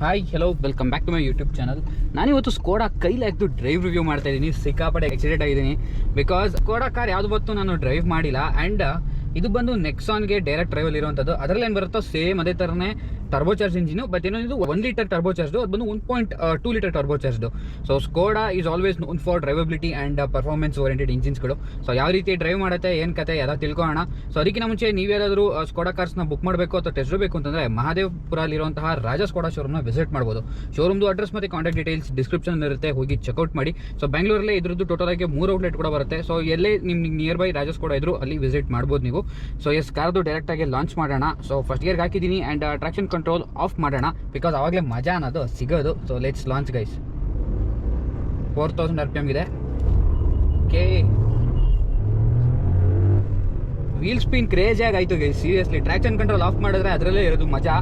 Hi hello welcome back to my YouTube channel ನಾನಿವತ್ತು Skoda ಕೈಲಿ ಹಾಕ್ದು ಡ್ರೈವ್ ರಿವ್ಯೂ ಮಾಡ್ತಾ ಇದ್ದೀನಿ. ಸಿಕ್ಕಾಪಟ್ಟೆ ಎಕ್ಸೈಟೆಡ್ ಆಗಿದ್ದೀನಿ. ಬಿಕಾಸ್ ಸ್ಕೋಡಾ ಕಾರ್ ಯಾವ್ದು ಬತ್ತು ನಾನು ಡ್ರೈವ್ ಮಾಡಿಲ್ಲ. ಆ್ಯಂಡ್ ಇದು ಬಂದು ನೆಕ್ಸಾನ್ಗೆ ಡೈರೆಕ್ಟ್ ಡ್ರೈವಲ್ಲಿ ಇರುವಂಥದ್ದು ಅದರಲ್ಲಿ ಏನು ಬರುತ್ತೋ ಸೇಮ್ ಅದೇ ಥರನೇ ಟರ್ಬೋ ಚಾರ್ಜ್ ಇಂಜಿನು ಬಟ್ ಇದು ಒನ್ ಲೀಟರ್ ಟರ್ಬೋ ಚಾರ್ಜು ಅದು ಬಂದು one point two litre turbo so Skoda is always known for drivability and performance oriented ಇಂಜಿನ್ಸ್ಗಳು so ಯಾವ ರೀತಿ ಡ್ರೈವ್ ಮಾಡುತ್ತೆ, ಏನು ಕತೆ, ಎಲ್ಲ ತಿಳ್ಕೊಳ್ಳೋಣ. ಸೊ ಅದಕ್ಕಿಂತ ಮುಂಚೆ ನೀವೇನಾದರೂ ಸ್ಕೋಡಾ ಕಾರ್ಸ್ನ ಬುಕ್ ಮಾಡಬೇಕು ಅಥವಾ ಟೆಸ್ಟ್ ಬೇಕು ಅಂತಂದರೆ ಮಹಾದೇವಪುರಲ್ಲಿರುವಂತಹ ರಾಜ ಸ್ಕೋಡಾ ಶೋರೂಮ್ನ ವಿಸಿಟ್ ಮಾಡ್ಬೋದು. ಶೋರೂಮ್ದು ಅಡ್ರೆಸ್ ಮತ್ತು ಕಾಂಟ್ಯಾಕ್ಟ್ ಡೀಟೇಲ್ಸ್ ಡಿಸ್ಕ್ರಿಪ್ಷನ್ ಇರುತ್ತೆ, ಹೋಗಿ ಚೆಕ್ಔಟ್ ಮಾಡಿ. ಸೊ ಬೆಂಗಳೂರಲ್ಲೇ ಇದ್ರದ್ದು ಟೋಟಲ್ ಆಗಿ ಮೂರು ಔಟ್ಲೆಟ್ ಕೂಡ ಬರುತ್ತೆ. ಸೊ ಎಲ್ಲೇ ನಿಮ್ಗೆ ನಿಯರ್ ಬೈ ರಾಜ ಸ್ಕೋಡಾ ಇದ್ರು ಅಲ್ಲಿ ವಿಸಿಟ್ ಮಾಡ್ಬೋದು ನೀವು. ಸೊ ಎಸ್ ಕಾರ್ದು ಡೈರೆಕ್ಟಾಗಿ ಲಾಂಚ್ ಮಾಡೋಣ. ಸೊ ಫಸ್ಟ್ ಇಯರ್ಗೆ ಹಾಕಿದ್ದೀನಿ ಆ್ಯಂಡ್ ಟ್ರಾಕ್ಷನ್ ಕಂಟ್ರೋಲ್ ಆಫ್ ಮಾಡೋಣ ಬಿಕಾಸ್ ಆವಾಗಲೇ ಮಜಾ ಅನ್ನೋದು ಸಿಗೋದು. So let's launch guys four thousand R P M ಇದೆ. ಕೆ ವೀಲ್ ಸ್ಪಿನ್ ಕ್ರೇಜ್ ಆಗಿ ಆಯ್ತು guys seriously traction control off ಮಾಡಿದ್ರೆ ಅದರಲ್ಲೇ ಇರೋದು ಮಜಾ.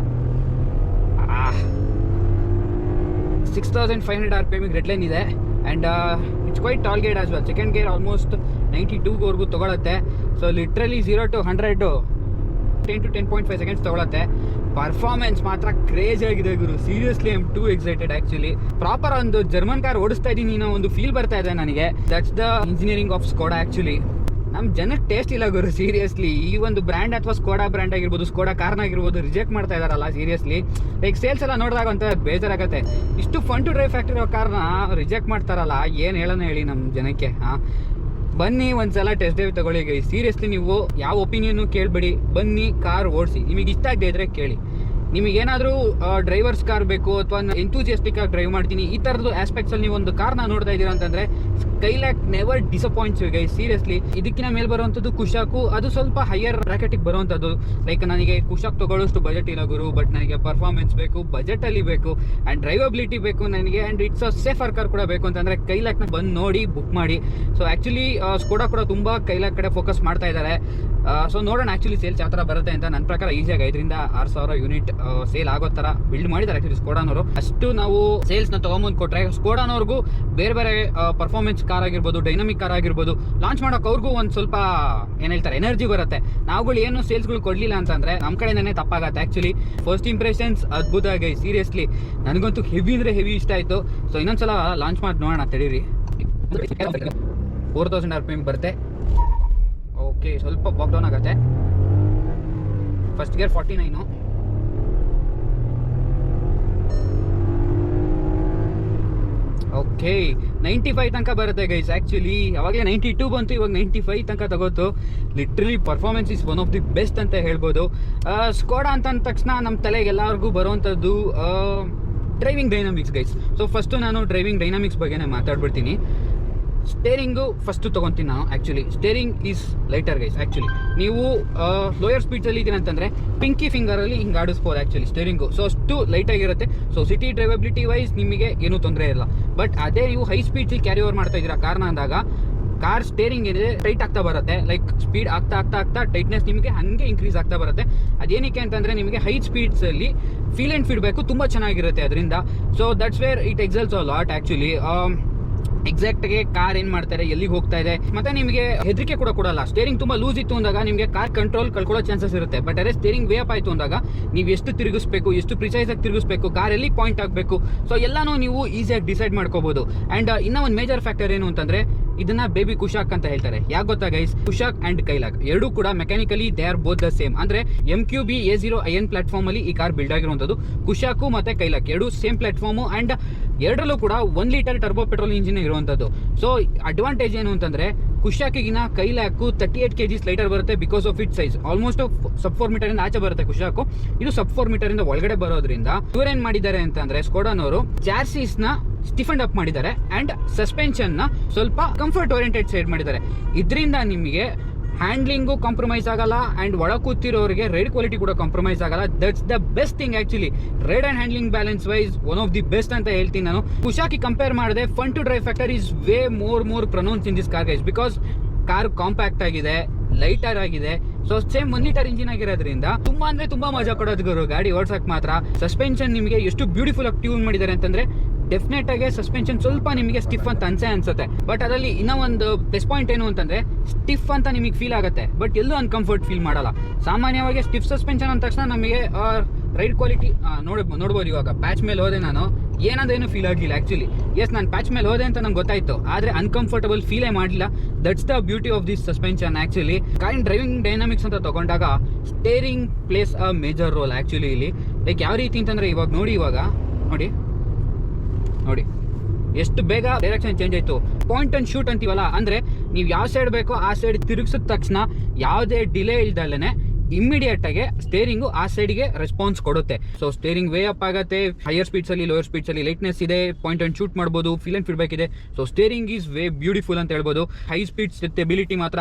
Six thousand five hundred R P M red line ಇದೆ. And it's quite tall gear as well second gear almost ninety ಟೂವರೆಗೂ ತೊಗೊಳತ್ತೆ. So literally zero to hundred ten to ten point five seconds ತೊಗೊಳತ್ತೆ. Performance ಮಾತ್ರ craze ಆಗಿದೆ ಗುರು. Seriously I'm too excited actually proper ಒಂದು German car ಓಡಿಸ್ತಾ ಇದ್ದೀನಿ ಅನ್ನೋ ಒಂದು feel ಬರ್ತಾ ಇದೆ ನನಗೆ. That's the engineering of Skoda actually ನಮ್ಮ ಜನಕ್ಕೆ ಟೇಸ್ಟ್ ಇಲ್ಲ ಗುರು ಸೀರಿಯಸ್ಲಿ ಈ ಒಂದು ಬ್ರ್ಯಾಂಡ್ ಅಥವಾ ಸ್ಕೋಡಾ ಬ್ರ್ಯಾಂಡ್ ಆಗಿರ್ಬೋದು ಸ್ಕೋಡಾ ಕಾರ್ನಾಗಿರ್ಬೋದು ರಿಜೆಕ್ಟ್ ಮಾಡ್ತಾ ಇದಾರಲ್ಲ ಸೀರಿಯಸ್ಲಿ ಲೈಕ್ ಸೇಲ್ಸ್ ಎಲ್ಲ ನೋಡಿದಾಗ ಅಂತ ಬೇಜಾರಾಗತ್ತೆ. ಇಷ್ಟು ಫನ್ ಟು ಡ್ರೈವ್ ಫ್ಯಾಕ್ಟ್ರಿ ಕಾರ್ನ ರಿಜೆಕ್ಟ್ ಮಾಡ್ತಾರಲ್ಲ, ಏನು ಹೇಳೋಣ ಹೇಳಿ ನಮ್ಮ ಜನಕ್ಕೆ, ಹಾಂ? ಬನ್ನಿ ಒಂದ್ಸಲ ಟೆಸ್ಟ್ ಡ್ರೈವ್ ತಗೊಳ್ಳಿ ಗೈಸ್ ಸೀರಿಯಸ್ಲಿ ನೀವು ಯಾವ ಒಪಿನಿಯನ್ನು ಕೇಳಬೇಡಿ. ಬನ್ನಿ ಕಾರ್ ಓಡಿಸಿ. ನಿಮಗೆ ಇಷ್ಟ ಆಗದೆ ಇದ್ರೆ ಕೇಳಿ. ನಿಮಗೇನಾದರೂ ಡ್ರೈವರ್ಸ್ ಕಾರ್ ಬೇಕು ಅಥವಾ ಎಂತೂಜಿಯಸ್ಟಿಕ್ ಆಗಿ ಡ್ರೈವ್ ಮಾಡ್ತೀನಿ, ಈ ಥರದ್ದು ಆಸ್ಪೆಕ್ಟ್ಸಲ್ಲಿ ನೀವು ಒಂದು ಕಾರ್ನ ನೋಡ್ತಾ ಇದ್ದೀರಾ ಅಂತಂದರೆ Kylaq never disappoints you seriously ಇದಕ್ಕಿಂತ ಮೇಲೆ ಬರುವಂಥದ್ದು ಕುಶಾಕು, ಅದು ಸ್ವಲ್ಪ ಹೈಯರ್ ರಾಕೆಟಿಗೆ ಬರುವಂಥದ್ದು ಲೈಕ್ ನನಗೆ ಕುಶಾಕ್ ತಗೊಳ್ಳೋಷ್ಟು ಬಜೆಟ್ ಇಲ್ಲ ಗುರು ಬಟ್ ನನಗೆ ಪರ್ಫಾರ್ಮೆನ್ಸ್ ಬೇಕು ಬಜೆಟಲ್ಲಿ ಬೇಕು ಆ್ಯಂಡ್ ಡ್ರೈವಬಿಲಿಟಿ ಬೇಕು ನನಗೆ and it's a safer car ಕೂಡ ಬೇಕು ಅಂತಂದರೆ ಕೈಲಾಕ್ನ ಬಂದು ನೋಡಿ ಬುಕ್ ಮಾಡಿ. ಸೊ ಆ್ಯಕ್ಚುಲಿ ಸ್ಕೋಡಾ ಕೂಡ ತುಂಬ ಕೈಲಾಕ್ ಕಡೆ ಫೋಕಸ್ ಮಾಡ್ತಾ ಇದ್ದಾರೆ. ಸೊ ನೋಡೋಣ ಆ್ಯಕ್ಚುಲಿ ಸೇಲ್ಸ್ ಯಾವ ಥರ ಬರುತ್ತೆ ಅಂತ. ನನ್ನ ಪ್ರಕಾರ ಈಸಿಯಾಗಿ ಐದರಿಂದ ಆರು ಸಾವಿರ ಯೂನಿಟ್ ಸೇಲ್ ಆಗೋ ಥರ ಬಿಲ್ಡ್ ಮಾಡಿದ್ದಾರೆ ಆ್ಯಕ್ಚುಲಿ ಸ್ಕೋಡಾನವರು ಅಷ್ಟು ನಾವು ಸೇಲ್ಸ್ನ ತೊಗೊಂಬಂದು ಕೊಟ್ಟರೆ ಸ್ಕೋಡಾನವ್ರಿಗೂ ಬೇರೆ ಬೇರೆ ಪರ್ಫಾರ್ಮೆನ್ಸ್ ಕಾರ್ ಆಗಿರ್ಬೋದು ಡೈನಮಿಕ್ ಕಾರ್ ಆಗಿರ್ಬೋದು ಲಾಂಚ್ ಮಾಡೋಕೆ ಅವ್ರಿಗೂ ಒಂದು ಸ್ವಲ್ಪ, ಏನು ಹೇಳ್ತಾರೆ ಎನರ್ಜಿ ಬರುತ್ತೆ. ನಾವುಗಳು ಏನು ಸೇಲ್ಸ್ಗಳು ಕೊಡಲಿಲ್ಲ ಅಂತಂದರೆ ನಮ್ಮ ಕಡೆನೇ ತಪ್ಪಾಗತ್ತೆ ಆ್ಯಕ್ಚುಲಿ ಫಸ್ಟ್ ಇಂಪ್ರೆಷನ್ಸ್ ಅದ್ಭುತ ಆಗಿ ಸೀರಿಯಸ್ಲಿ ನನಗಂತೂ ಹೆವಿ ಅಂದರೆ ಹೆವಿ ಇಷ್ಟ ಆಯಿತು. ಸೊ ಇನ್ನೊಂದ್ಸಲ ಲಾಂಚ್ ಮಾಡಿ, ನೋಡೋಣ, ತಡೀರಿ. Four thousand R P M ಬರುತ್ತೆ. ಓಕೆ ಸ್ವಲ್ಪ ಬಾಕ್ ಡೌನ್ ಆಗುತ್ತೆ. First gear forty nine okay ninety five ತನಕ ಬರುತ್ತೆ ಗೈಸ್ ಆ್ಯಕ್ಚುಲಿ ಅವಾಗಲೇ ನೈಂಟಿ ಟೂ ಬಂತು, ಇವಾಗ ನೈಂಟಿ ಫೈವ್ ತನಕ ತಗೋತು. Literally performance is one of the best ಅಂತ ಹೇಳ್ಬೋದು. ಸ್ಕೋಡಾ ಅಂತ ಅಂದ ತಕ್ಷಣ ನಮ್ಮ ತಲೆಗೆ ಎಲ್ಲರಿಗೂ ಬರುವಂಥದ್ದು driving dynamics guys so first ನಾನು ಡ್ರೈವಿಂಗ್ ಡೈನಾಮಿಕ್ಸ್ ಬಗ್ಗೆನೇ ಮಾತಾಡ್ಬಿಡ್ತೀನಿ. ಸ್ಟೇರಿಂಗು ಫಸ್ಟು ತೊಗೊತೀನಿ ನಾನು actually steering is lighter guys actually ನೀವು ಲೋಯರ್ ಸ್ಪೀಡ್ಸಲ್ಲಿ ಇದ್ದೀನಿ ಅಂತಂದರೆ ಪಿಂಕಿ ಫಿಂಗರಲ್ಲಿ ಹಿಂಗೆ ಆಡಿಸ್ಬೋದು ಆ್ಯಕ್ಚುಲಿ ಸ್ಟೇರಿಂಗು ಸೊ ಅಷ್ಟು ಲೈಟಾಗಿರುತ್ತೆ ಸೊ ಸಿಟಿ ಡ್ರೈವಬಿಲಿಟಿ ವೈಸ್ ನಿಮಗೆ ಏನೂ ತೊಂದರೆ ಇಲ್ಲ. ಬಟ್ ಅದೇ ನೀವು ಹೈ ಸ್ಪೀಡ್ಸಿ ಕ್ಯಾರಿ ಓವರ್ ಮಾಡ್ತಾ ಇದ್ದೀರಾ ಕಾರ್ನ ಅಂದಾಗ ಕಾರ್ ಸ್ಟೇರಿಂಗ್ ಏನಿದೆ ಟೈಟ್ ಆಗ್ತಾ ಬರುತ್ತೆ. ಲೈಕ್ ಸ್ಪೀಡ್ ಆಗ್ತಾ ಆಗ್ತಾ ಆಗ್ತಾ ಟೈಟ್ನೆಸ್ ನಿಮಗೆ ಹಾಗೆ ಇನ್ಕ್ರೀಸ್ ಆಗ್ತಾ ಬರುತ್ತೆ. ಅದೇನಕ್ಕೆ ಅಂತಂದರೆ ನಿಮಗೆ ಹೈ ಸ್ಪೀಡ್ಸಲ್ಲಿ ಫೀಲ್ ಆ್ಯಂಡ್ ಫೀಡ್ಬ್ಯಾಕು ತುಂಬ ಚೆನ್ನಾಗಿರುತ್ತೆ ಅದರಿಂದ. So that's where it excels a lot actually ಎಕ್ಸಾಕ್ಟ್ಗೆ car ಏನು ಮಾಡ್ತಾರೆ, ಎಲ್ಲಿಗೆ ಹೋಗ್ತಾ ಇದೆ? ಮತ್ತೆ ನಿಮಗೆ ಹೆದರಿಕೆ ಕೂಡ ಕೊಡಲ್ಲ. ಸ್ಟೇರಿಂಗ್ ತುಂಬಾ ಲೂಸ್ ಇತ್ತು ಅಂದಾಗ ನಿಮಗೆ ಕಾರ್ ಕಂಟ್ರೋಲ್ ಕಳ್ಕೊಳ್ಳೋ ಚಾನ್ಸಸ್ ಇರುತ್ತೆ. ಬಟ್ ಅದೇ ಸ್ಟೇರಿಂಗ್ ವೇಪ್ ಆಯ್ತು ಅಂದಾಗ ನೀವು ಎಷ್ಟು ತಿರುಗಿಸ್ಬೇಕು, ಎಷ್ಟು ಪ್ರಿಸೈಸ್ ಆಗಿ ತಿರುಗಿಸ್ಬೇಕು ಕಾರ್ ಎಲ್ಲಿ ಪಾಯಿಂಟ್ ಆಗಬೇಕು ಸೊ ಎಲ್ಲಾನು ನೀವು ಈಸಿಯಾಗಿ ಡಿಸೈಡ್ ಮಾಡ್ಕೋಬಹುದು ಅಂಡ್ ಇನ್ನೂ ಒಂದು ಮೇಜರ್ ಫ್ಯಾಕ್ಟರ್ ಏನು ಅಂತಂದ್ರೆ ಇದನ್ನ ಬೇಬಿ ಕುಶಾಕ್ ಅಂತ ಹೇಳ್ತಾರೆ. ಯಾಕೆ ಗೊತ್ತಾ ಗೈಸ್ ಕುಶಾಕ್ ಅಂಡ್ ಕೈಲಾಕ್ ಎರಡೂ ಕೂಡ mechanically they are both the same ಅಂದ್ರೆ M Q B A zero I N platform ಅಲ್ಲಿ ಈ ಕಾರ್ ಬಿಲ್ಡ್ ಆಗಿರುವಂತದ್ದು ಕುಶಾಕು ಮತ್ತೆ ಕೈಲಾಕ್ ಎರಡು ಸೇಮ್ ಪ್ಲಾಟ್ಫಾರ್ಮು ಅಂಡ್ ಎರಡರಲ್ಲೂ ಕೂಡ one litre turbo petrol engine ಇರುವಂಥದ್ದು ಸೊ ಅಡ್ವಾಂಟೇಜ್ ಏನು ಅಂತಂದ್ರೆ ಕುಶಾಕಿಗಿನ Kylaq thirty eight K lighter ಬರುತ್ತೆ because of it size almost sub four metre ಇಂದ ಆಚೆ ಬರುತ್ತೆ ಕುಶಾಕು ಇದು ಸಬ್ ಫೋರ್ ಮೀಟರ್ ಇಂದ ಒಳಗಡೆ ಬರೋದ್ರಿಂದ ಇವರೇನ್ ಮಾಡಿದ್ದಾರೆ ಅಂತಂದ್ರೆ ಸ್ಕೋಡಾನವರು ನ ಸ್ಟಿಫಂಡ್ ಅಪ್ ಮಾಡಿದ್ದಾರೆ ಅಂಡ್ ಸಸ್ಪೆನ್ಷನ್ನ ಸ್ವಲ್ಪ ಕಂಫರ್ಟ್ ಓರಿಯಂಟೆಡ್ ಸೈಡ್ ಮಾಡಿದ್ದಾರೆ. ಇದರಿಂದ ನಿಮಗೆ ಹ್ಯಾಂಡ್ಲಿಂಗು ಕಾಂಪ್ರಮೈಸ್ ಆಗಲ್ಲ ಆ್ಯಂಡ್ ಒಳ ಕೂತಿರೋರಿಗೆ ರೈಡ್ ಕ್ವಾಲಿಟಿ ಕೂಡ ಕಾಂಪ್ರಮೈಸ್ ಆಗಲ್ಲ. That's the best thing actually ride and handling balance wise one of the best ಅಂತ ಹೇಳ್ತೀನಿ ನಾನು. ಕುಶಾಕಿ ಕಂಪೇರ್ ಮಾಡಿದೆ fun to drive factor is way more more pronounce in this car guys because car compact ಆಗಿದೆ lighter ಆಗಿದೆ. So same one litre engine ಆಗಿರೋದ್ರಿಂದ ತುಂಬಾ ಅಂದ್ರೆ ತುಂಬಾ ಮಜಾ ಕೊಡೋದು ಗುರು. ಗಾಡಿ ಓಡ್ಸಕ್ ಮಾತ್ರ. ಸಸ್ಪೆನ್ಷನ್ ನಿಮಗೆ ಎಷ್ಟು ಬ್ಯೂಟಿಫುಲ್ ಆಗಿ ಟ್ಯೂನ್ ಮಾಡಿದ್ದಾರೆ ಅಂತಂದ್ರೆ ಡೆಫಿನೆಟ್ ಆಗಿ ಸಸ್ಪೆನ್ಷನ್ ಸ್ವಲ್ಪ ನಿಮಗೆ ಸ್ಟಿಫ್ ಅಂತ ಅನ್ಸೇ ಅನ್ಸುತ್ತೆ. ಬಟ್ ಅದರಲ್ಲಿ ಇನ್ನೂ ಒಂದು ಪ್ಲಸ್ ಪಾಯಿಂಟ್ ಏನು ಅಂತಂದ್ರೆ ಸ್ಟಿಫ್ ಅಂತ ನಿಮಗೆ ಫೀಲ್ ಆಗುತ್ತೆ. ಬಟ್ ಎಲ್ಲೂ ಅನ್ಕಂಫರ್ಟ್ ಫೀಲ್ ಮಾಡಲ್ಲ. ಸಾಮಾನ್ಯವಾಗಿ ಸ್ಟಿಫ್ ಸಸ್ಪೆನ್ಷನ್ ಅಂದ ತಕ್ಷಣ ನಮಗೆ ರೈಡ್ ಕ್ವಾಲಿಟಿ ನೋಡ, ನೋಡ್ಬೋದು ಇವಾಗ. ಪ್ಯಾಚ್ ಮೇಲೆ ಹೋದೆ ನಾನು ಏನಂದೇನು ಫೀಲ್ ಆಗಲಿಲ್ಲ ಆ್ಯಕ್ಚುಲಿ ಎಸ್ ನಾನು ಪ್ಯಾಚ್ ಮೇಲೆ ಹೋದೆ ಅಂತ ನಂಗೆ ಗೊತ್ತಾಯ್ತು. ಆದರೆ ಅನ್ಕಂಫರ್ಟಬಲ್ ಫೀಲೇ ಮಾಡಲಿಲ್ಲ. That's the beauty of this suspension actually ಕಾರಿನ ಡ್ರೈವಿಂಗ್ ಡೈನಾಮಿಕ್ಸ್ ಅಂತ ತಗೊಂಡಾಗ steering plays a major role actually ಇಲ್ಲಿ. ಲೈಕ್ ಯಾವ ರೀತಿ ಅಂತಂದರೆ ಇವಾಗ ನೋಡಿ ಇವಾಗ, ನೋಡಿ. ನೋಡಿ. ಎಷ್ಟು ಬೇಗ ಡೈರೆಕ್ಷನ್ ಚೇಂಜ್ ಆಯಿತು. ಪಾಯಿಂಟ್ ಅಂಡ್ ಶೂಟ್ ಅಂತೀವಲ್ಲ, ಅಂದರೆ ನೀವು ಯಾವ ಸೈಡ್ ಬೇಕೋ ಆ ಸೈಡ್ ತಿರುಗಿಸಿದ ತಕ್ಷಣ ಯಾವುದೇ ಡಿಲೇ ಇಲ್ದಲ್ಲೇ ಇಮ್ಮಿಡಿಯೇಟಾಗಿ ಸ್ಟೇರಿಂಗು ಆ ಸೈಡ್ಗೆ ರೆಸ್ಪಾನ್ಸ್ ಕೊಡುತ್ತೆ. ಸೊ ಸ್ಟೇರಿಂಗ್ ವೇ ಅಪ್ ಆಗುತ್ತೆ ಹೈಯರ್ ಸ್ಪೀಡ್ಸ್ ಅಲ್ಲಿ ಲೋಯರ್ ಸ್ಪೀಡ್ಸ್ ಅಲ್ಲಿ ಲೈಟ್ನೆಸ್ ಇದೆ ಪಾಯಿಂಟ್ ಅಂಡ್ ಶೂಟ್ ಮಾಡ್ಬೋದು ಫೀಲ್ ಅಂಡ್ ಫೀಡ್ಬ್ಯಾಕ್ ಇದೆ. So steering is way beautiful ಅಂತ ಹೇಳ್ಬೋದು. ಹೈ ಸ್ಪೀಡ್ ಸ್ಟೆಬಿಲಿಟಿ ಮಾತ್ರ.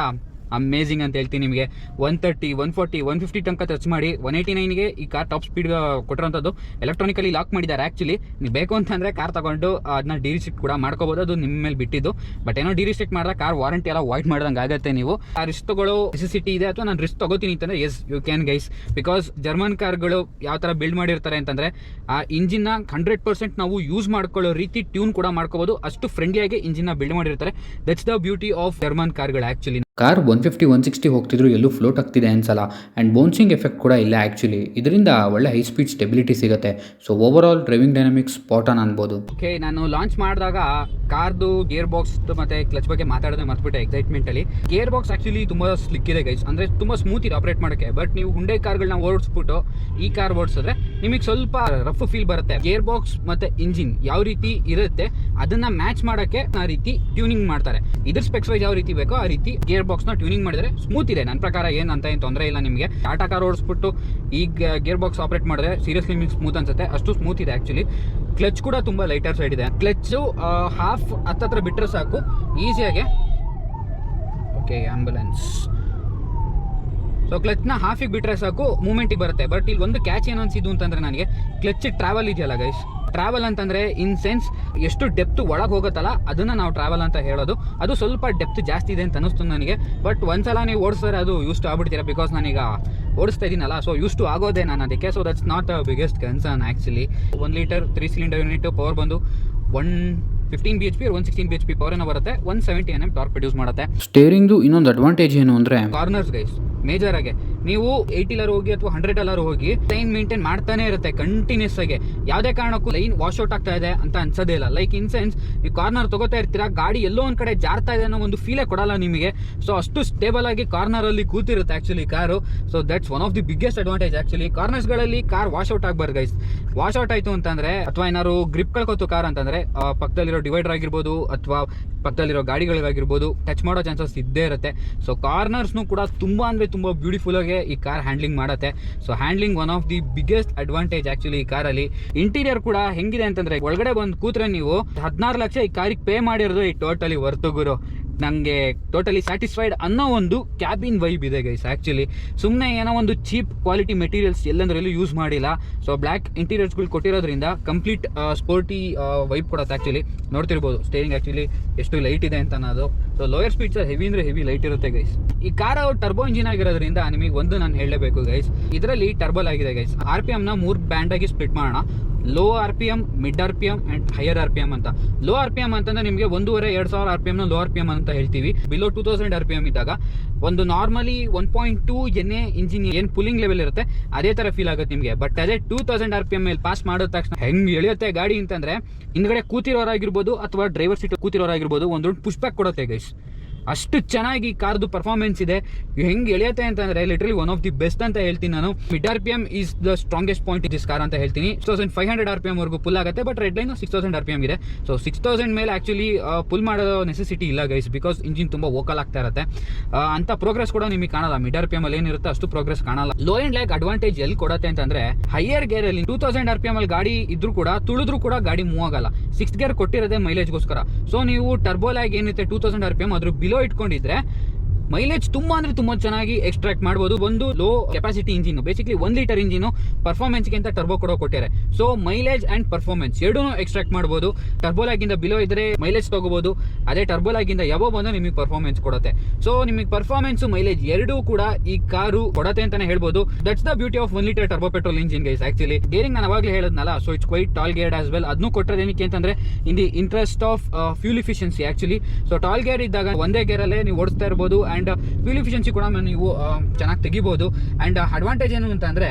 ಅಮೇಝಿಂಗ್ ಅಂತ ಹೇಳ್ತೀನಿ ನಿಮಗೆ. One thirty one forty one fifty ತನಕ ಟಚ್ ಮಾಡಿ ಒನ್ ಏಯ್ಟಿ ನೈನ್ಗೆ ಈ ಕಾರ್ ಟಾಪ್ ಸ್ಪೀಡ್ ಕೊಟ್ಟಿರೋಂಥದ್ದು. ಎಲೆಕ್ಟ್ರಾನಿಕಲಿ ಲಾಕ್ ಮಾಡಿದ್ದಾರೆ ಆ್ಯಕ್ಚುಲಿ ನೀವು ಬೇಕು ಅಂತಂದರೆ ಕಾರ್ ತಗೊಂಡು ಅದನ್ನ ಡಿರಿಸ್ಟ್ರಿಕ್ಟ್ ಕೂಡ ಮಾಡ್ಕೋಬೋದು. ಅದು ನಿಮ್ಮ ಮೇಲೆ ಬಿಟ್ಟಿದ್ದು. ಬಟ್ ಏನೋ ಡಿರಿಸ್ಟ್ರಿಕ್ಟ್ ಮಾಡಿದ್ರೆ ಕಾರ್ ವಾರಂಟಿ ಎಲ್ಲ ವಾಯ್ಟ್ ಮಾಡ್ದಂಗೆ ಆಗುತ್ತೆ ನೀವು. ಆ ರಿಸ್ಕ್ ತಗೊಳ್ಳೋ ನೆಸೆಸಿಟಿ ಇದೆ ಅಥವಾ ನಾನು ರಿಸ್ಕ್ ತಗೋತೀನಿ ಅಂತಂದರೆ yes you can guys because German ಕಾರ್ಗಳು ಯಾವ ಥರ ಬಿಲ್ಡ್ ಮಾಡಿರ್ತಾರೆ ಅಂತಂದರೆ, ಆ ಇಂಜಿನ್ನ ಹಂಡ್ರೆಡ್ ಪರ್ಸೆಂಟ್ ನಾವು ಯೂಸ್ ಮಾಡ್ಕೊಳ್ಳೋ ರೀತಿ ಟ್ಯೂನ್ ಕೂಡ ಮಾಡ್ಕೋಬೋದು. ಅಷ್ಟು ಫ್ರೆಂಡ್ಲಿಯಾಗಿ ಇಂಜಿನ್ನ ಬಿಲ್ಡ್ ಮಾಡಿರ್ತಾರೆ. That's the beauty of German ಕಾರ್ಗಳು actually car one fifty one sixty ಹೋಗ್ತಿದ್ರು, ಎಲ್ಲೂ ಫ್ಲೋಟ್ ಆಗ್ತಿದೆ ಅನ್ಸಲ್ಲ. ಆ್ಯಂಡ್ ಬೌನ್ಸಿಂಗ್ ಎಫೆಕ್ಟ್ ಕೂಡ ಇಲ್ಲ ಆ್ಯಕ್ಚುಲಿ ಇದರಿಂದ ಒಳ್ಳೆ ಹೈ ಸ್ಪೀಡ್ ಸ್ಟೆಬಿಲಿಟಿ ಸಿಗುತ್ತೆ. So over all driving dynamics spot on ಅನ್ಬೋದು. ಓಕೆ ನಾನು ಲಾಂಚ್ ಮಾಡಿದಾಗ ಕಾರ್ದು ಗೇರ್ ಬಾಕ್ಸ್ ಮತ್ತೆ ಕ್ಲಚ್ ಬಗ್ಗೆ ಮಾತಾಡೋದೇ ಮರ್ತ್ಬಿಟ್ಟೆ ಎಕ್ಸೈಟ್ಮೆಂಟ್ ಅಲ್ಲಿ. ಗೇರ್ ಬಾಕ್ಸ್ ಆಕ್ಚುಲಿ ತುಂಬಾ ಸ್ಲಿಕ್ ಇದೆ ಗೈಸ್ ಅಂದ್ರೆ ತುಂಬಾ ಸ್ಮೂತ್ ಇದೆ ಆಪರೇಟ್ ಮಾಡೋಕ್ಕೆ. ಬಟ್ ನೀವು ಹುಂಡೆ ಕಾರ್ಗಳನ್ನ ಓಡಿಸ್ಬಿಟ್ಟು ಈ ಕಾರ್ ಓಡಿಸಿದ್ರೆ ನಿಮಗೆ ಸ್ವಲ್ಪ ರಫ್ ಫೀಲ್ ಬರುತ್ತೆ. ಗೇರ್ ಬಾಕ್ಸ್ ಮತ್ತೆ ಇಂಜಿನ್ ಯಾವ ರೀತಿ ಇರುತ್ತೆ, ಅದನ್ನ ಮ್ಯಾಚ್ ಮಾಡೋಕ್ಕೆ ಆ ರೀತಿ ಟ್ಯೂನಿಂಗ್ ಮಾಡ್ತಾರೆ. ಇದ್ರ ಸ್ಪೆಕ್ಸ್ ವೈಸ್ ಯಾವ ರೀತಿ ಬೇಕೋ ಆ ರೀತಿ ಗೇರ್ ಬಾಕ್ಸ್ನ ಟ್ಯೂನಿಂಗ್ ಮಾಡಿದ್ರೆ ಸ್ಮೂತ್ ಇದೆ. ನನ್ನ ಪ್ರಕಾರ ಏನಂತ ಏನು ತೊಂದರೆ ಇಲ್ಲ ನಿಮಗೆ. ಟಾಟಾ ಕಾರ್ ಓಡಿಸ್ಬಿಟ್ಟು ಈ ಗೇರ್ ಬಾಕ್ಸ್ ಆಪರೇಟ್ ಮಾಡಿದ್ರೆ ಸೀರಿಯಸ್ಲಿ ನಿಮಗೆ ಸ್ಮೂತ್ ಅನ್ಸುತ್ತೆ. ಅಷ್ಟು ಸ್ಮೂತ್ ಇದೆ ಆಕ್ಚುಲಿ ಕ್ಲಚ್ ಕೂಡ ತುಂಬಾ ಲೈಟರ್ ಸೈಡ್ ಇದೆ. ಕ್ಲಚ್ ಹಾಫ್ ಹತ್ತತ್ರ ಬಿಟ್ಟರೆ ಸಾಕು. ಈಸಿಯಾಗಿ ಓಕೆ ಆಂಬುಲೆನ್ಸ್ ಸೊ ಕ್ಲಚ್ನ ಹಾಫಿಗೆ ಬಿಟ್ಟರೆ ಸಾಕು ಮೂಮೆಂಟಿಗೆ ಬರುತ್ತೆ. ಬಟ್ ಇಲ್ಲಿ ಒಂದು ಕ್ಯಾಚ್ ಏನು ಅಂತಂದ್ರೆ ನನಗೆ ಕ್ಲಚ್ ಟ್ರಾವೆಲ್ ಇದೆಯಲ್ಲ ಗೈಸ್ ಟ್ರಾವೆಲ್ ಅಂತಂದ್ರೆ ಇನ್ ಸೆನ್ಸ್ ಎಷ್ಟು ಡೆಪ್ತ್ ಒಳಗೆ ಹೋಗುತ್ತಲ್ಲ ಅದನ್ನ ನಾವು ಟ್ರಾವೆಲ್ ಅಂತ ಹೇಳೋದು. ಅದು ಸ್ವಲ್ಪ ಡೆಪ್ತ್ ಜಾಸ್ತಿ ಇದೆ ಅಂತ ಅನಿಸ್ತು ನನಗೆ. ಬಟ್ ಒಂದ್ಸಲ ನೀವು ಓಡಿಸಿದ್ರೆ ಅದು ಯೂಸ್ ಟು ಆಗ್ಬಿಡ್ತೀರಾ? ಬಿಕಾಸ್ ನಾನೀಗ ಓಡಿಸ್ತಾ ಇದ್ದೀನಲ್ಲ ಸೊ ಯೂಸ್ ಟು ಆಗೋದೇ ನಾನು ಅದಕ್ಕೆ. So that's not a biggest concern actually one litre three cylinder unit power ಬಂದು one fifteen B H P one sixteen B H P power ಏನೋ ಬರುತ್ತೆ. One seventy N M torque produce ಮಾಡುತ್ತೆ. ಸ್ಟೇರಿಂಗ್ದು ಇನ್ನೊಂದು advantage ಏನು ಅಂದರೆ corners guys major ಆಗಿ. ನೀವು ಏಯ್ಟಿ ಲರ್ ಹೋಗಿ ಅಥವಾ ಹಂಡ್ರೆಡ್ ಅಲರ್ ಹೋಗಿ ಲೈನ್ ಮೇಂಟೈನ್ ಮಾಡ್ತಾನೆ ಇರುತ್ತೆ ಕಂಟಿನ್ಯೂಸ್ ಆಗಿ. ಯಾವುದೇ ಕಾರಣಕ್ಕೂ ಲೈನ್ ವಾಶ್ ಔಟ್ ಆಗ್ತಾ ಇದೆ ಅಂತ ಅನ್ಸೋದೇ ಇಲ್ಲ. ಲೈಕ್ ಇನ್ ಸೆನ್ಸ್ ನೀವು ಕಾರ್ನರ್ ತಗೋತಾ ಇರ್ತೀರಾ, ಗಾಡಿ ಎಲ್ಲೋ ಒಂದ್ ಕಡೆ ಜಾರ್ತಾ ಇದೆ ಅನ್ನೋ ಒಂದು ಫೀಲೇ ಕೊಡಲ್ಲ ನಿಮಗೆ. ಸೊ ಅಷ್ಟು ಸ್ಟೇಬಲ್ ಆಗಿ ಕಾರ್ನರ್ ಅಲ್ಲಿ ಕೂತಿರುತ್ತೆ actually car so that's one of the biggest advantage actually ಕಾರ್ನರ್ಸ್ಗಳಲ್ಲಿ car wash out ಆಗ್ಬಾರ್ದು ಗೈಸ್ ವಾಶ್ ಔಟ್ ಆಯ್ತು ಅಂತಂದ್ರೆ, ಅಥವಾ ಏನಾದ್ರು ಗ್ರಿಪ್ ಕಳ್ಕೊತು ಕಾರ್ ಅಂತಂದ್ರೆ ಪಕ್ಕದಲ್ಲಿರೋ ಡಿವೈಡರ್ ಆಗಿರ್ಬೋದು ಅಥವಾ ಪಕ್ಕದಲ್ಲಿರೋ ಗಾಡಿಗಳಿಗಾಗಿರ್ಬೋದು ಟಚ್ ಮಾಡೋ ಚಾನ್ಸಸ್ ಇದ್ದೇ ಇರುತ್ತೆ. ಸೊ ಕಾರ್ನರ್ಸ್ನು ಕೂಡ ತುಂಬಾ ಅಂದ್ರೆ ತುಂಬಾ ಬ್ಯೂಟಿಫುಲ್ ಆಗಿ ಈ ಕಾರ್ ಹ್ಯಾಂಡ್ಲಿಂಗ್ ಮಾಡುತ್ತೆ. So handling one of the biggest advantage actually ಈ ಕಾರಲ್ಲಿ ಇಂಟೀರಿಯರ್ ಕೂಡ ಹೆಂಗಿದೆ ಅಂತಂದ್ರೆ, ಒಳಗಡೆ ಬಂದು ಕೂತ್ರೆ ನೀವು ಹದಿನಾರು ಲಕ್ಷ ಈ ಕಾರಿಗೆ ಪೇ ಮಾಡಿರೋದು ಈ ಟೋಟಲಿ ವರ್ತು ಗುರು. ನನಗೆ ಟೋಟಲಿ ಸ್ಯಾಟಿಸ್ಫೈಡ್ ಅನ್ನೋ ಒಂದು ಕ್ಯಾಬಿನ್ ವೈಬ್ ಇದೆ ಗೈಸ್ ಆ್ಯಕ್ಚುಲಿ ಸುಮ್ಮನೆ ಏನೋ ಒಂದು ಚೀಪ್ ಕ್ವಾಲಿಟಿ ಮೆಟೀರಿಯಲ್ಸ್ ಎಲ್ಲಂದ್ರೆ ಎಲ್ಲೂ ಯೂಸ್ ಮಾಡಿಲ್ಲ ಸೊ ಬ್ಲ್ಯಾಕ್ ಇಂಟೀರಿಯರ್ಸ್ಗಳು ಕೊಟ್ಟಿರೋದ್ರಿಂದ ಕಂಪ್ಲೀಟ್ ಸ್ಪೋರ್ಟಿ ವೈಬ್ ಕೊಡುತ್ತೆ ಆ್ಯಕ್ಚುಲಿ ನೋಡ್ತಿರ್ಬೋದು ಸ್ಟೇರಿಂಗ್ ಆ್ಯಕ್ಚುಲಿ ಎಷ್ಟು ಲೈಟ್ ಇದೆ ಅಂತ ಅನ್ನೋದು. ಸೊ ಲೋಯರ್ ಸ್ಪೀಡ್ಸ್ ಹೆವಿ ಅಂದರೆ ಹೆವಿ ಲೈಟ್ ಇರುತ್ತೆ ಗೈಸ್ ಈ ಕಾರ ಟರ್ಬೋ ಇಂಜಿನ್ ಆಗಿರೋದ್ರಿಂದ ನಿಮಗೆ ಒಂದು ನಾನು ಹೇಳಲೇಬೇಕು ಗೈಸ್ ಇದರಲ್ಲಿ ಟರ್ಬಲ್ ಆಗಿದೆ ಗೈಸ್ ಆರ್ ಪಿ ಎಮ್ನ ಮೂರು ಬ್ಯಾಂಡಾಗಿ ಸ್ಪ್ಲಿಟ್ ಮಾಡೋಣ. Low R P M mid R P M and higher R P M ಅಂತ. ಲೋ ಆರ್ ಪಿ ಎಂ ಅಂತಂದ್ರೆ ನಿಮಗೆ ಒಂದೂವರೆ, ಎರಡು ಸಾವಿರ ಆರ್ ಪಿ ಎಮ್ನ ಲೋ ಆರ್ ಪಿ ಎಂ ಅಂತ ಹೇಳ್ತೀವಿ. Below two thousand R P M ಇದ್ದಾಗ ಒಂದು normally one point two N A engine ಏನು ಪುಲಿಂಗ್ ಲೆವೆಲ್ ಇರುತ್ತೆ, ಅದೇ ಥರ ಫೀಲ್ ಆಗುತ್ತೆ ನಿಮಗೆ. ಬಟ್ ಅದೇ two thousand R P M ಮೇಲೆ ಪಾಸ್ ಮಾಡಿದ ತಕ್ಷಣ ಹೆಂಗೆ ಎಳೆಯುತ್ತೆ ಗಾಡಿ ಅಂತಂದ್ರೆ ಹಿಂದ್ಗಡೆ ಕೂತಿರೋರಾಗಿರ್ಬೋದು ಅಥವಾ ಡ್ರೈವರ್ ಸೀಟ್ ಕೂತಿರೋರಾಗಿರ್ಬೋದು ಒಂದು ಪುಷ್ ಬ್ಯಾಕ್ ಕೊಡುತ್ತೆ ಗೈಸ್ ಅಷ್ಟು ಚೆನ್ನಾಗಿ ಕಾರ್ದು ಪರ್ಫಾರ್ಮೆನ್ಸ್ ಇದೆ. ಹೆಂಗೆ ಎಳೆಯುತ್ತೆ ಅಂತಂದ್ರೆ literally one of the best ಅಂತ ಹೇಳ್ತೀನಿ ನಾನು. Mid R P M is the strongest point this car ಅಂತ ಹೇಳ್ತೀನಿ. Six thousand five hundred R P M ವರೆಗೂ ಪುಲ್ ಆಗುತ್ತೆ but red line six thousand R P M ಇದೆ. So six thousand ಮೇಲೆ actually pull ಮಾಡೋ necessity ಇಲ್ಲ guys because engine ತುಂಬಾ vocal ಆಗ್ತಾ ಇರುತ್ತೆ. ಅಂತ ಪ್ರೋಗ್ರೆಸ್ ಕೂಡ ನಿಮಗೆ ಕಾಣಲ್ಲ. ಮಿಡ್ ಆರ್ ಪಿ ಎಂ ಅಲ್ಲಿ ಏನಿರುತ್ತೆ ಅಷ್ಟು ಪ್ರೋಗ್ರೆಸ್ ಕಾಣಲ್ಲ. ಲೋ ಅಂಡ್ ಲೈಕ್ ಅಡ್ವಾಂಟೇಜ್ ಎಲ್ಲಿ ಕೊಡುತ್ತೆ ಅಂತಂದ್ರೆ ಹೈಯರ್ ಗೇರ್ ಅಲ್ಲಿ two thousand R P M ಅಲ್ಲಿ ಗಾಡಿ ಇದ್ರೂ ಕೂಡ, ತುಳಿದ್ರು ಕೂಡ ಗಾಡಿ ಮೂವ್ ಆಗಲ್ಲ. ಸಿಕ್ಸ್ ಗೇರ್ ಕೊಟ್ಟಿರೋದೇ ಮೈಲೇಜ್ಗೋಸ್ಕರ ಸೊ ನೀವು ಟರ್ಬೋ ಲ್ಯಾಗ್ ಏನಿರುತ್ತೆ two thousand R P M ಅದ್ರ ಬಿಲೋ ಇಟ್ಕೊಂಡಿದ್ರೆ ಮೈಲೇಜ್ ತುಂಬಾ ಅಂದ್ರೆ ತುಂಬಾ ಚೆನ್ನಾಗಿ ಎಕ್ಸ್ಟ್ರಾಕ್ಟ್ ಮಾಡಬಹುದು ಒಂದು low capacity engine basically one litre engine performance ಅಂತ ಟರ್ಬೋ ಕೊಡೋ ಕೊಟ್ಟಿದ್ದಾರೆ ಸೊ ಮೈಲೇಜ್ ಅಂಡ್ ಪರ್ಫಾರ್ಮೆನ್ಸ್ ಎರಡೂ ಎಕ್ಸ್ಟ್ರಾಕ್ಟ್ ಮಾಡಬಹುದು ಟರ್ಬೋಲಾಗಿಂದ ಬಿಲೋ ಇದ್ರೆ ಮೈಲೇಜ್ ತಗೋಬಹುದು ಅದೇ ಟರ್ಬೋಲಾಗಿಂದ ಯಾವ ಬಂದು ನಿಮಗೆ ಪರ್ಫಾರ್ಮೆನ್ಸ್ ಕೊಡುತ್ತೆ. ಸೊ ನಿಮಗೆ ಪರ್ಫಾರ್ಮೆನ್ಸ್ ಮೈಲೇಜ್ ಎರಡೂ ಕೂಡ ಈ ಕಾರು ಕೊಡತ್ತೆ ಅಂತಾನೆ ಹೇಳ್ಬೋದು. That's the beauty of one litre turbo petrol engine guys actually gearing ನಾನು ಅವಾಗಲೇ ಹೇಳಿದ್ನಲ್ಲ so it's quite tall gear as well ಅದನ್ನು ಕೊಟ್ಟರೆ ಏನಕ್ಕೆ ಅಂತಂದ್ರೆ in the interest of fuel efficiency actually so tall gear ಇದ್ದಾಗ ಒಂದೇ ಗೇರಲ್ಲೇ ನೀವು ಓಡಿಸ್ತಾ ಇರ್ಬೋದು ಅಂಡ್ ಫ್ಯೂಲ್ ಇಫಿಷಿಯನ್ಸಿ ಕೂಡ ನೀವು ಚೆನ್ನಾಗಿ ತೆಗಿಬೋದು. ಅಂಡ್ ಅಡ್ವಾಂಟೇಜ್ ಏನು ಅಂತಂದ್ರೆ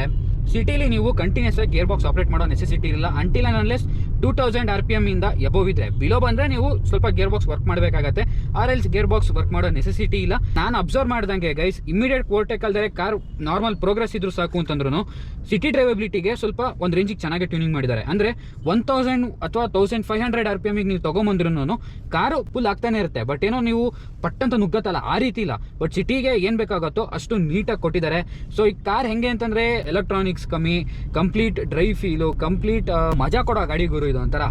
ಸಿಟಿಲಿ ನೀವು ಕಂಟಿನ್ಯೂಸ್ ಆಗಿ ಗೇರ್ ಬಾಕ್ಸ್ ಆಪರೇಟ್ ಮಾಡೋ ನೆಸೆಸಿಟಿ ಇಲ್ಲ until unless two thousand R P M ಇಂದ ಎಬೋವ್ ಇದ್ರೆ. ಬಿಲೋ ಬಂದ್ರೆ ನೀವು ಸ್ವಲ್ಪ ಗೇರ್ ಬಾಕ್ಸ್ ವರ್ಕ್ ಮಾಡಬೇಕಾಗತ್ತೆ. Or else gear box work ಮಾಡೋ ನೆಸೆಸಿಟಿ ಇಲ್ಲ. ನಾನು ಅಬ್ಸರ್ವ್ ಮಾಡ್ದಂಗೆ ಗೈಸ್ ಇಮಿಡಿಯೇಟ್ ಓವರ್ಟೇಕ್ ಅಲ್ದರೆ ಕಾರ್ ನಾರ್ಮಲ್ ಪ್ರೋಗ್ರೆಸ್ ಇದ್ರು ಸಾಕು ಅಂತಂದ್ರು ಸಿಟಿ ಡ್ರೈವಬಿಲಿಟಿಗೆ ಸ್ವಲ್ಪ ಒಂದು ರೇಂಜಿಗೆ ಚೆನ್ನಾಗಿ ಟ್ಯೂನಿಂಗ್ ಮಾಡಿದ್ದಾರೆ. ಅಂದ್ರೆ ಒನ್ ತೌಸಂಡ್ ಅಥವಾ thousand five hundred R P ಎಮ್ಗೆ ನೀವು ತಗೊಂಬಂದ್ರು ಕಾರು ಫುಲ್ ಆಗ್ತಾನೆ ಇರುತ್ತೆ. ಬಟ್ ಏನೋ ನೀವು ಪಟ್ಟಂತ ನುಗ್ಗತ್ತಲ್ಲ, ಆ ರೀತಿ ಇಲ್ಲ. ಬಟ್ ಸಿಟಿಗೆ ಏನ್ ಬೇಕಾಗುತ್ತೋ ಅಷ್ಟು ನೀಟಾಗಿ ಕೊಟ್ಟಿದ್ದಾರೆ. ಸೊ ಈ ಕಾರ್ ಹೆಂಗೆ ಅಂತಂದ್ರೆ ಎಲೆಕ್ಟ್ರಾನಿಕ್ಸ್ ಕಮ್ಮಿ ಕಂಪ್ಲೀಟ್ ಡ್ರೈ ಫೀಲು ಕಂಪ್ಲೀಟ್ ಮಜಾ ಕೊಡೋ ಗಾಡಿ ಗುರು ಇದು ಒಂಥರ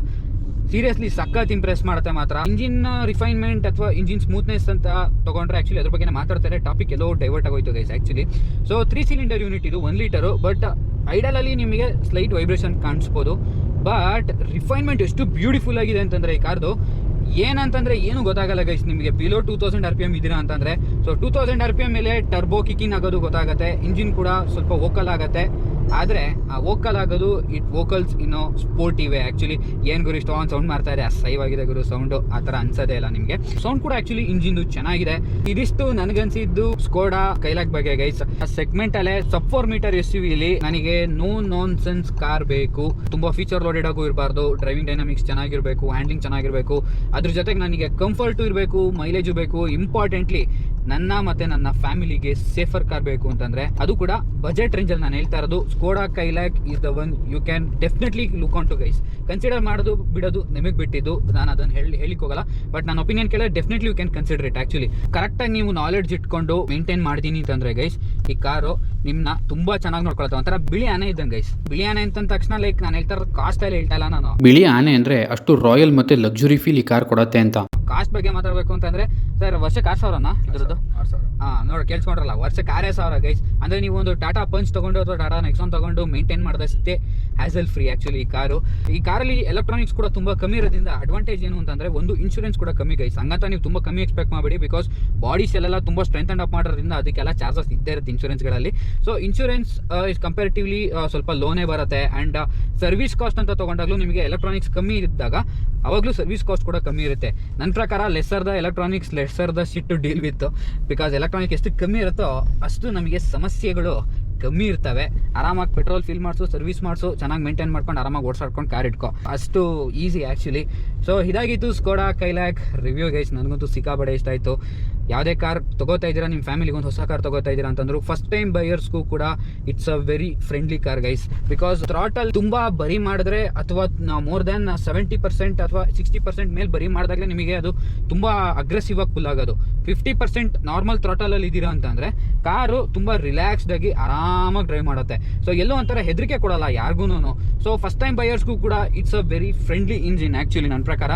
ಸೀರಿಯಸ್ಲಿ ಸಖತ್ ಇಂಪ್ರೆಸ್ ಮಾಡುತ್ತೆ ಮಾತ್ರ. ಇಂಜಿನ್ ರಿಫೈನ್ಮೆಂಟ್ ಅಥವಾ ಇಂಜಿನ್ ಸ್ಮೂತ್ನೆಸ್ ಅಂತ ತಗೊಂಡ್ರೆ ಆಕ್ಚುಲಿ ಅದ್ರ ಬಗ್ಗೆ ಮಾತಾಡ್ತಾರೆ. ಟಾಪಿಕ್ ಎಲ್ಲೋ ಡೈವರ್ಟ್ ಆಗೋಯ್ತು guys actually so three cylinder unit ಇದು ಒನ್ ಲೀಟರು ಬಟ್ ಐಡಲಲ್ಲಿ ನಿಮಗೆ ಸ್ಲೈಟ್ ವೈಬ್ರೇಷನ್ ಕಾಣಿಸ್ಬೋದು. ಬಟ್ ರಿಫೈನ್ಮೆಂಟ್ ಎಷ್ಟು ಬ್ಯೂಟಿಫುಲ್ ಆಗಿದೆ ಅಂತಂದ್ರೆ ಈ ಕಾರ್ದು. ಏನಂತಂದ್ರೆ ಏನು ಗೊತ್ತಾಗಲ್ಲ ಗೈಸ್ ನಿಮಗೆ. Below two thousand R P M ಇದೀರಾ ಅಂತಂದ್ರೆ. So two thousand R P M ಮೇಲೆ ಟರ್ಬೋ ಕಿಕ್ಕಿಂಗ್ ಆಗೋದು ಗೊತ್ತಾಗುತ್ತೆ. ಇಂಜಿನ್ ಕೂಡ ಸ್ವಲ್ಪ ವೋಕಲ್ ಆಗುತ್ತೆ. ಆದರೆ ಆ ವೋಕಲ್ ಆಗೋದು ಇಟ್ ವೋಕಲ್ಸ್ ಇನ್ನೋ ಸ್ಪೋರ್ಟ್ ಇವೆ ಆ್ಯಕ್ಚುಲಿ ಏನು ಗುರು ಇಷ್ಟೊಂದು ಸೌಂಡ್ ಮಾಡ್ತಾ ಇದೆ ಆಗಿದೆ ಗುರು ಸೌಂಡು ಆ ಥರ ಅನ್ಸೋದೇ ಇಲ್ಲ ನಿಮಗೆ. ಸೌಂಡ್ ಕೂಡ ಆ್ಯಕ್ಚುಲಿ ಇಂಜಿನ್ದು ಚೆನ್ನಾಗಿದೆ. ಇದಿಷ್ಟು ನನಗನ್ಸಿದ್ದು ಸ್ಕೋಡಾ ಕೈಲಾಕ್ ಬಗ್ಗೆ ಗೈಸ್ ಆ ಸೆಗ್ಮೆಂಟ್ ಅಲ್ಲೇ sub four metre S U ನನಗೆ ನೋ ನಾನ್ ಸೆನ್ಸ್ ಕಾರ್ ಬೇಕು. ತುಂಬಾ ಫೀಚರ್ ಲೋಡೆಡ್ ಆಗು ಇರಬಾರ್ದು. ಡ್ರೈವಿಂಗ್ ಡೈನಾಮಿಕ್ಸ್ ಚೆನ್ನಾಗಿರಬೇಕು ಹ್ಯಾಂಡ್ಲಿಂಗ್ ಚೆನ್ನಾಗಿರಬೇಕು. ಅದ್ರ ಜೊತೆಗೆ ನನಗೆ ಕಂಫರ್ಟು ಇರಬೇಕು ಮೈಲೇಜು ಬೇಕು. ಇಂಪಾರ್ಟೆಂಟ್ಲಿ ನನ್ನ ಮತ್ತೆ ನನ್ನ ಫ್ಯಾಮಿಲಿಗೆ ಸೇಫರ್ ಕಾರ್ ಬೇಕು ಅಂತಂದ್ರೆ ಅದು ಕೂಡ ಬಜೆಟ್ ರೇಂಜ್ ಅಲ್ಲಿ ನಾನು ಹೇಳ್ತಾ ಇರೋದು. Skoda Kylaq is the one you can definitely look on to guys consider ಮಾಡೋದು, ಬಿಡೋದು ನಿಮಗೆ ಬಿಟ್ಟಿದ್ದು. ನಾನು ಅದನ್ನು ಹೇಳಿ, ಹೇಳಿಕ್ ಹೋಗಲ್ಲ. ಬಟ್ ನನ್ನ ಒಪಿನಿಯನ್ ಕೇಳಿದ್ರೆ definitely you can consider it actually ಕರೆಕ್ಟಾಗಿ ನೀವು ನಾಲೆಡ್ಜ್ ಇಟ್ಕೊಂಡು ಮೇಂಟೈನ್ ಮಾಡ್ತೀನಿ ಅಂತಂದ್ರೆ ಗೈಸ್ ಈ ಕಾರು ನಿಮ್ನ ತುಂಬಾ ಚೆನ್ನಾಗಿ ನೋಡ್ಕೊಳುತ್ತೆ ಒಂಥರ ಬಿಳಿ ಆನೆ ಇದ್ದಂಗೆ ಗೈಸ್ ಬಿಳಿ ಆನೆ ಅಂತ ತಕ್ಷಣ ಲೈಕ್ ನಾನು ಹೇಳ್ತಾರ ಇರೋದು ಕಾಸ್ಟ್ ಅಲ್ಲಿ ಹೇಳ್ತಾ ಇಲ್ಲ ನಾನು. ಬಿಳಿ ಆನೆ ಅಂದ್ರೆ ಅಷ್ಟು ರಾಯಲ್ ಮತ್ತೆ ಲಕ್ಸುರಿ ಫೀಲ್ ಈ ಕಾರ್ ಕೊಡತ್ತೆ ಅಂತ. ಕಾಸ್ಟ್ ಬಗ್ಗೆ ಮಾತಾಡಬೇಕು ಅಂತಂದ್ರೆ ಸರ್ ವರ್ಷಕ್ಕೆ ಆರು ಸಾವಿರನ ಇದ್ರದ್ದು? ಹಾ, ನೋಡಿ, ಕೇಳಿಸ್ಕೊಂಡ್ರಲ್ಲ, ವರ್ಷಕ್ಕೆ ಆರೇ ಸಾವಿರ ಗೈಸ್ ಅಂದ್ರೆ ನೀವು ಒಂದು ಟಾಟಾ ಪಂಚ್ ತೊಗೊಂಡು ಅಥವಾ ಟಾಟಾ ನೆಕ್ಸಾನ್ ತಗೊಂಡು ಮೇಂಟೈನ್ ಮಾಡಿದಷ್ಟೇ ಹ್ಯಾಸಲ್ ಫ್ರೀ ಆ್ಯಕ್ಚುಲಿ ಈ ಕಾರು. ಈ ಕಾರಲ್ಲಿ ಎಲೆಕ್ಟ್ರಾನಿಕ್ಸ್ ಕೂಡ ತುಂಬಾ ಕಮ್ಮಿ ಇರೋದ್ರಿಂದ ಅಡ್ವಾಂಟೇಜ್ ಏನು ಅಂತಂದ್ರೆ ಒಂದು ಇನ್ಶೂರೆನ್ಸ್ ಕೂಡ ಕಮ್ಮಿ ಗೈಸ್ ಹಂಗಂತ ನೀವು ತುಂಬಾ ಕಮ್ಮಿ ಎಕ್ಸ್ಪೆಕ್ಟ್ ಮಾಡಬೇಡಿ ಬಿಕಾಸ್ ಬಾಡೀಸ್ ಎಲ್ಲ ತುಂಬಾ ಸ್ಟ್ರೆಂತ್ ಅಂಡ್ ಅಪ್ ಮಾಡೋದ್ರಿಂದ ಅದಕ್ಕೆಲ್ಲ ಚಾರ್ಜಸ್ ಇದ್ದೇ ಇರುತ್ತೆ ಇನ್ಶೂರೆನ್ಸ್ಗಳಲ್ಲಿ ಸೊ ಇನ್ಶೂರೆನ್ಸ್ ಇಸ್ ಕಂಪೇರಿಟಿವ್ಲಿ ಸ್ವಲ್ಪ ಲೋನೇ ಬರುತ್ತೆ ಆ್ಯಂಡ್ ಸರ್ವಿಸ್ ಕಾಸ್ಟ್ ಅಂತ ತಗೊಂಡಾಗಲೂ ನಿಮಗೆ ಎಲೆಕ್ಟ್ರಾನಿಕ್ಸ್ ಕಮ್ಮಿ ಇದ್ದಾಗ ಅವಾಗಲೂ ಸರ್ವಿಸ್ ಕಾಸ್ಟ್ ಕೂಡ ಕಮ್ಮಿ ಇರುತ್ತೆ. ನನ್ನ ಪ್ರಕಾರ lesser the electronics lesser the shit deal with because electronic ಎಷ್ಟು ಕಮ್ಮಿ ಇರುತ್ತೋ ಅಷ್ಟು ನಮಗೆ ಸಮಸ್ಯೆಗಳು ಕಮ್ಮಿ ಇರ್ತವೆ. ಆರಾಮಾಗಿ ಪೆಟ್ರೋಲ್ ಫಿಲ್ ಮಾಡಿಸು ಸರ್ವಿಸ್ ಮಾಡಿಸು, ಚೆನ್ನಾಗಿ ಮೇಂಟೈನ್ ಮಾಡ್ಕೊಂಡು ಆರಾಮಾಗಿ ಓಡಿಸಾಡ್ಕೊಂಡು ಕಾರ್ ಇಟ್ಕೊ. ಅಷ್ಟು ಈಸಿ ಆ್ಯಕ್ಚುಲಿ ಸೊ ಇದಾಗಿತ್ತು ಸ್ಕೋಡಾ ಕೈಲಾಕ್ ರಿವ್ಯೂ ಗೈಸ್ ನನಗಂತೂ ಸಿಕ್ಕಾಬಡೆ ಇಷ್ಟ ಆಯಿತು. ಯಾವುದೇ ಕಾರ್ ತಗೋತಾ ಇದ್ದೀರಾ ನಿಮ್ಮ ಫ್ಯಾಮಿಲಿಗೆ ಒಂದು ಹೊಸ ಕಾರ್ ತಗೋತಾ ಇದ್ದೀರಾ ಅಂತಂದ್ರು ಫಸ್ಟ್ ಟೈಮ್ ಬೈಯರ್ಸ್ಗೂ ಕೂಡ it's a very friendly car guys because throttle ತುಂಬ ಬರಿ ಮಾಡಿದ್ರೆ ಅಥವಾ ಮೋರ್ ದೆನ್ ಸೆವೆಂಟಿ ಪರ್ಸೆಂಟ್ ಅಥವಾ ಸಿಕ್ಸ್ಟಿ ಪರ್ಸೆಂಟ್ ಮೇಲೆ ಬರಿ ಮಾಡಿದಾಗಲೇ ನಿಮಗೆ ಅದು ತುಂಬ ಅಗ್ರೆಸಿವ್ ಆಗಿ ಫುಲ್ ಆಗೋದು. ಫಿಫ್ಟಿ ಪರ್ಸೆಂಟ್ ನಾರ್ಮಲ್ ಅಲ್ಲಿ ಇದ್ದೀರಾ ಅಂತಂದ್ರೆ, ಕಾರು ತುಂಬ ರಿಲ್ಯಾಕ್ಸ್ಡ್ ಆಗಿ ಆರಾಮಾಗಿ ಡ್ರೈವ್ ಮಾಡುತ್ತೆ. ಸೊ ಎಲ್ಲೋ ಒಂಥರ ಹೆದರಿಕೆ ಕೊಡಲ್ಲ ಯಾರಿಗೂ ಸೊ ಫಸ್ಟ್ ಟೈಮ್ ಬೈಯರ್ಸ್ಗೂ ಕೂಡ it's a very friendly engine actually ನನ್ನ ಪ್ರಕಾರ.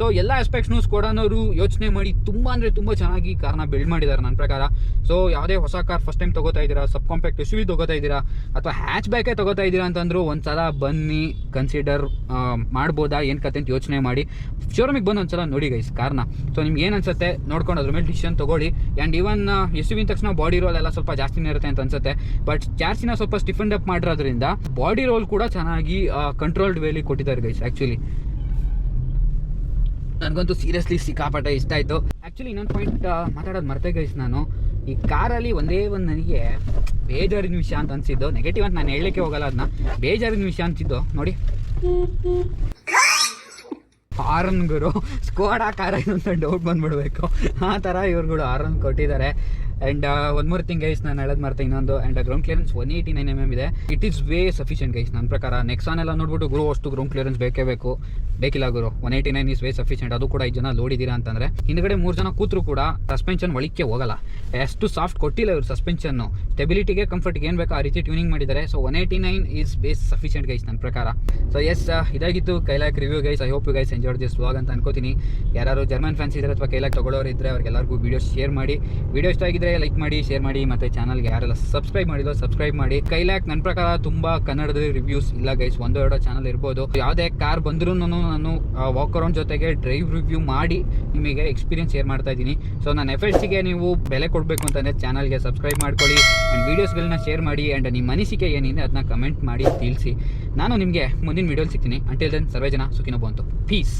ಸೊ ಎಲ್ಲ ಆಸ್ಪೆಕ್ಟ್ಸ್ನು ಸ್ಕೋಡಾನವರು ಯೋಚನೆ ಮಾಡಿ ತುಂಬ ಅಂದರೆ ತುಂಬ ಚೆನ್ನಾಗಿ ಕಾರ್ನ ಬಿಲ್ಡ್ ಮಾಡಿದ್ದಾರೆ ನನ್ನ ಪ್ರಕಾರ. ಸೊ ಯಾವುದೇ ಹೊಸ ಕಾರ್ ಫಸ್ಟ್ ಟೈಮ್ ತಗೋತಾ ಇದ್ದೀರಾ ಸಬ್ ಕಾಂಪ್ಯಾಕ್ಟ್ ಎಸ್ ವಿ ತಗೋತಾ ಇದ್ದೀರಾ, ಅಥವಾ ಹ್ಯಾಚ್ ಬ್ಯಾಕೇ ತಗೋತಾ ಇದ್ದೀರಾ ಅಂತಂದ್ರು ಒಂದು ಸಲ ಬನ್ನಿ ಕನ್ಸಿಡರ್ ಮಾಡ್ಬೋದಾ, ಏನು ಕತೆ ಅಂತ ಯೋಚನೆ ಮಾಡಿ. ಶೋರೂಮಿಗೆ ಬಂದು ಒಂದ್ಸಲ ನೋಡಿ ಗೈಸ್ ಕಾರ್ನ ಸೊ ನಿಮ್ಗೆ ಏನು ಅನ್ಸುತ್ತೆ ನೋಡ್ಕೊಂಡು ಅದ್ರ ಮೇಲೆ ಡಿಸಿಷನ್ ತಗೊಳ್ಳಿ. ಆ್ಯಂಡ್ ಇವನ್ ಎಸ್ ವಿನ ತಕ್ಷಣ ಬಾಡಿ ರೋಲ್ ಎಲ್ಲ ಸ್ವಲ್ಪ ಜಾಸ್ತಿನೇ ಇರುತ್ತೆ ಅಂತ ಅನ್ಸುತ್ತೆ. ಬಟ್ ಚಾರ್ಸಿನ ಸ್ವಲ್ಪ ಸ್ಟಿಫನ್ ಅಪ್ ಮಾಡಿರೋದ್ರಿಂದ ಬಾಡಿ ರೋಲ್ ಕೂಡ ಚೆನ್ನಾಗಿ ಕಂಟ್ರೋಲ್ಡ್ ವೇಲಿ ಕೊಟ್ಟಿದ್ದಾರೆ ಗೈಸ್ ಆ್ಯಕ್ಚುಲಿ ನನಗಂತೂ ಸೀರಿಯಸ್ಲಿ ಸಿಕ್ಕಾಪಟ್ಟೆ ಇಷ್ಟ ಆಯಿತು. ಆ್ಯಕ್ಚುಲಿ ಇನ್ನೊಂದು ಪಾಯಿಂಟ್ ಮಾತಾಡೋದು ಮರ್ತೆ ಗೈಸ್ ನಾನು. ಈ ಕಾರಲ್ಲಿ ಒಂದೇ ಒಂದು ನನಗೆ ಬೇಜಾರಿನ ವಿಷಯ ಅಂತ ಅನಿಸಿದ್ದು. ನೆಗೆಟಿವ್ ಅಂತ ನಾನು ಹೇಳಲಿಕ್ಕೆ ಹೋಗಲ್ಲ ಅದನ್ನ ಬೇಜಾರಿನ ವಿಷಯ ಅನಿಸಿದ್ದು. ನೋಡಿ. ಆರನ್ಗರು ಗುರು ಸ್ಕ್ವಾಡ್ ಕಾರ ಅಂತ ಡೌಟ್ ಬಂದ್ಬಿಡ್ಬೇಕು. ಆ ಥರ ಇವ್ರುಗಳು ಆರನ್ ಕೊಟ್ಟಿದ್ದಾರೆ. And one more thing guys ನಾನು ಹೇಳೋದು ಮಾಡ್ತಾ ಇನ್ನೊಂದು and ground clearance one eighty nine M M ಇದೆ. It is way sufficient guys ನನ್ನ ಪ್ರಕಾರ. ನೆಕ್ಸಾನ್ ಎಲ್ಲ ನೋಡ್ಬಿಟ್ಟು ಗುರು, ಅಷ್ಟು ಗ್ರೌಂಡ್ ಕ್ಲಿಯರೆನ್ಸ್ ಬೇಕೇ ಬೇಕು. ಬೇಕಿಲ್ಲ ಗುರು one eighty nine is way sufficient ಅದು ಕೂಡ ಐದು ಜನ ಲೋಡಿದ್ದೀರಾ ಅಂತಂದರೆ, ಹಿಂದ್ಗಡೆ ಮೂರು ಜನ ಕೂತ್ರು ಕೂಡ ಸಸ್ಪೆನ್ಷನ್ ಒಳಿಕೆ ಹೋಗಲ್ಲ. ಎಷ್ಟು ಸಾಫ್ಟ್ ಕೊಟ್ಟಿಲ್ಲ ಇವ್ರು ಸಸ್ಪೆನ್ಷನ್ನು ಸ್ಟೆಬಿಲಿಟಿಗೆ ಕಂಫರ್ಟ್ಗೆ ಏನು ಬೇಕೋ ಆ ರೀತಿ ಟ್ಯೂನಿಂಗ್ ಮಾಡಿದ್ದಾರೆ. So one eighty nine is base sufficient guys ನನ್ನ ಪ್ರಕಾರ. ಸೊ ಎಸ್ ಇದಾಗಿತ್ತು Kylaq review guys I hope you guys enjoy this vlog ಅಂತ ಅನ್ಕೋತೀನಿ. ಯಾರು ಜರ್ಮನ್ ಫ್ಯಾನ್ಸ್ ಇದ್ದಾರೆ ಅಥವಾ ಕೈಲಾಕ್ ತಗೊಳ್ಳೋರು ಇದ್ದರೆ ಅವ್ರಿಗೆಲ್ಲರಿಗೂ ವೀಡಿಯೋ ಶೇರ್ ಮಾಡಿ. ವೀಡಿಯೋ ಇಷ್ಟ ಆಗಿದ್ರೆ ಲೈಕ್ ಮಾಡಿ ಶೇರ್ ಮಾಡಿ ಮತ್ತೆ ಚಾನಲ್ಗೆ ಯಾರೆಲ್ಲ ಸಬ್ಸ್ಕ್ರೈಬ್ ಮಾಡಿದ್ರು ಸಬ್ಸ್ಕ್ರೈಬ್ ಮಾಡಿ. ಕೈಲಾಕ್ ನನ್ನ ಪ್ರಕಾರ ತುಂಬಾ ಕನ್ನಡದಲ್ಲಿ ರಿವ್ಯೂಸ್ ಇಲ್ಲ ಗೈಸ್ ಒಂದು ಎರಡೋ ಚಾನಲ್ ಇರ್ಬೋದು. ಯಾವುದೇ ಕಾರ್ ಬಂದರೂ ನಾನು ವಾಕ್ ಅರೌಂಡ್ ಜೊತೆಗೆ ಡ್ರೈವ್ ರಿವ್ಯೂ ಮಾಡಿ ನಿಮಗೆ ಎಕ್ಸ್ಪೀರಿಯನ್ಸ್ ಶೇರ್ ಮಾಡ್ತಾ ಇದ್ದೀನಿ. ಸೊ ನನ್ನ ಎಫರ್ಟ್ಸಿಗೆ ನೀವು ಬೆಲೆ ಕೊಡಬೇಕು ಅಂತಂದರೆ ಚಾನಲ್ಗೆ ಸಬ್ಸ್ಕ್ರೈಬ್ ಮಾಡ್ಕೊಳ್ಳಿ ಆ್ಯಂಡ್ ವೀಡಿಯೋಸ್ಗಳನ್ನ ಶೇರ್ ಮಾಡಿ ಆ್ಯಂಡ್ ನಿಮ್ಮ ಅನಿಸಿಕೆ ಏನಿದೆ ಅದನ್ನ ಕಮೆಂಟ್ ಮಾಡಿ ತಿಳಿಸಿ. ನಾನು ನಿಮಗೆ ಮುಂದಿನ ವೀಡಿಯೋಲಿ ಸಿಗ್ತೀನಿ. ಅಂಟಿಲ್ ದೆನ್ ಸರ್ವೇ ಜನ ಸುಖಿನೋ ಬಂತು ಪೀಸ್